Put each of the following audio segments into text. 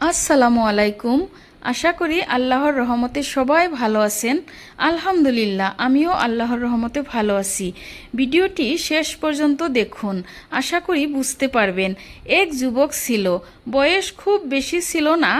আসসালামু আলাইকুম। আশা করি আল্লাহর রহমতে সবাই ভালো আছেন। আলহামদুলিল্লাহ, আমিও আল্লাহর রহমতে ভালো আছি। ভিডিওটি শেষ পর্যন্ত দেখুন, আশা করি বুঝতে পারবেন। এক যুবক ছিল, বয়স খুব বেশি ছিল না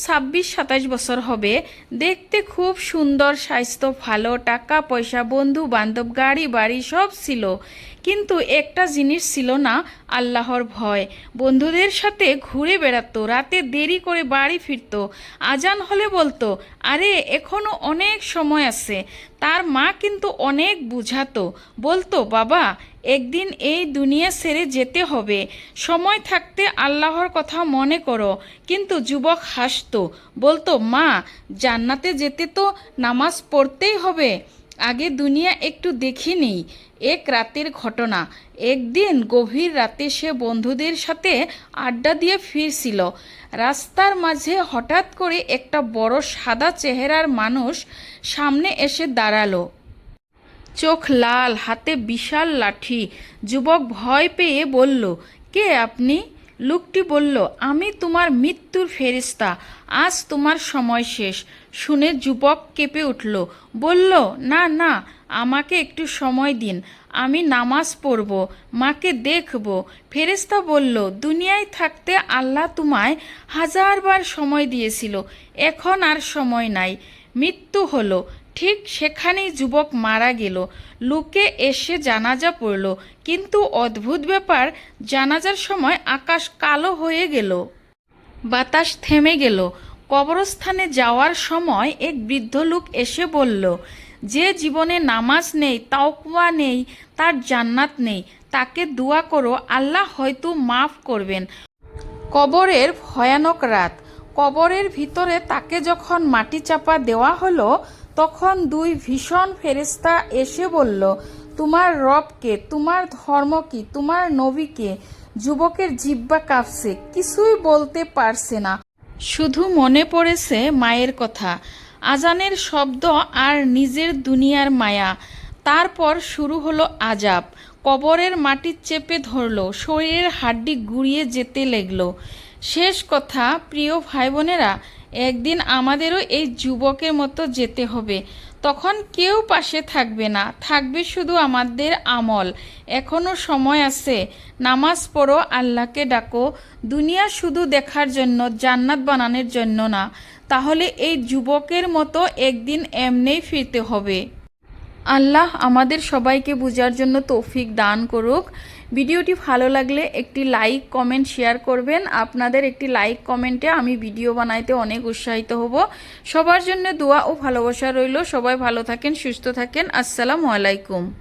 ছাব্বিশ সাতাশ বছর হবে। দেখতে খুব সুন্দর, স্বাস্থ্য ভালো, টাকা, পয়সা, বন্ধু, বান্ধব, গাড়ি, বাড়ি, সব ছিল। কিন্তু একটা জিনিস ছিল না, আল্লাহর ভয়। বন্ধুদের সাথে ঘুরে বেড়াতো, রাতে দেরি করে বাড়ি ফিরতো। আজান হলে বলতো, আরে, এখনও অনেক সময় আছে। তার মা কিন্তু অনেক বুঝাতো। বলতো, বাবা একদিন এই দুনিয়া ছেড়ে যেতে হবে। সময় থাকতে আল্লাহর কথা মনে করো। কিন্তু যুবক হাসতো, বলতো, মা, জান্নাতে যেতে তো নামাজ পড়তেই হবে। আগে দুনিয়া একটু দেখিনি এক রাতের ঘটনা। একদিন গভীর রাতে সে বন্ধুদের সাথে আড্ডা দিয়ে ফিরছিল। রাস্তার মাঝে হঠাৎ করে একটা বড় সাদা চেহারার মানুষ সামনে এসে দাঁড়াল। চোখ লাল, হাতে বিশাল লাঠি। যুবক ভয় পেয়ে বলল, কে আপনি? লোকটি বলল, আমি তোমার মৃত্যুর ফেরিস্তা আজ তোমার সময় শেষ। শুনে যুবক কেঁপে উঠল, বলল, না না, আমাকে একটু সময় দিন। আমি নামাজ পড়ব, মাকে দেখব। ফেরেস্তা বলল, দুনিয়ায় থাকতে আল্লাহ তোমায় হাজারবার সময় দিয়েছিল, এখন আর সময় নাই। মৃত্যু হলো। ঠিক সেখানেই যুবক মারা গেল। লোকে এসে জানাজা পড়ল। কিন্তু অদ্ভুত ব্যাপার, জানাজার সময় আকাশ কালো হয়ে গেল। বাতাস থেমে গেল। কবরস্থানে যাওয়ার সময় এক বৃদ্ধ লোক এসে বলল, যে জীবনে নামাজ নেই তাওকুয়া নেই, তার জান্নাত নেই, তাকে দোয়া করো, আল্লাহ হয়তো মাফ করবেন। কবরের ভয়ানক রাত। কবরের ভিতরে তাকে যখন মাটি চাপা দেওয়া হলো, তখন দুই ভীষণ ফেরেস্তা এসে বলল, তোমার রবকে তোমার ধর্ম কি? তোমার নবীকে যুবকের জিব্বা কাঁপছে, কিছুই বলতে পারছে না। শুধু মনে পড়েছে মায়ের কথা। আজানের শব্দ আর নিজের দুনিয়ার মায়া। তারপর শুরু হলো আজাব। কবরের মাটি চেপে ধরলো, শরীরের হাড্ডি গুড়িয়ে যেতে লাগল। শেষ কথা, প্রিয় ভাই বোনেরা একদিন আমাদেরও এই যুবকের মতো যেতে হবে। তখন কেউ পাশে থাকবে না, থাকবে শুধু আমাদের আমল। এখনও সময় আছে, নামাজ পড়ো, আল্লাহকে ডাকো। দুনিয়া শুধু দেখার জন্য, জান্নাত বানানোর জন্য না। তাহলে এই যুবকের মতো একদিন এমনেই ফিরতে হবে। আল্লাহ আমাদের সবাইকে বুঝার জন্য তৌফিক দান করুক। ভিডিওটি ভালো লাগলে একটি লাইক, কমেন্ট, শেয়ার করবেন। আপনাদের একটি লাইক, কমেন্টে আমি ভিডিও বানাইতে অনেক উৎসাহিত হব। সবার জন্য দোয়া ও ভালোবাসা রইল। সবাই ভালো থাকেন, সুস্থ থাকেন। আসসালামু আলাইকুম।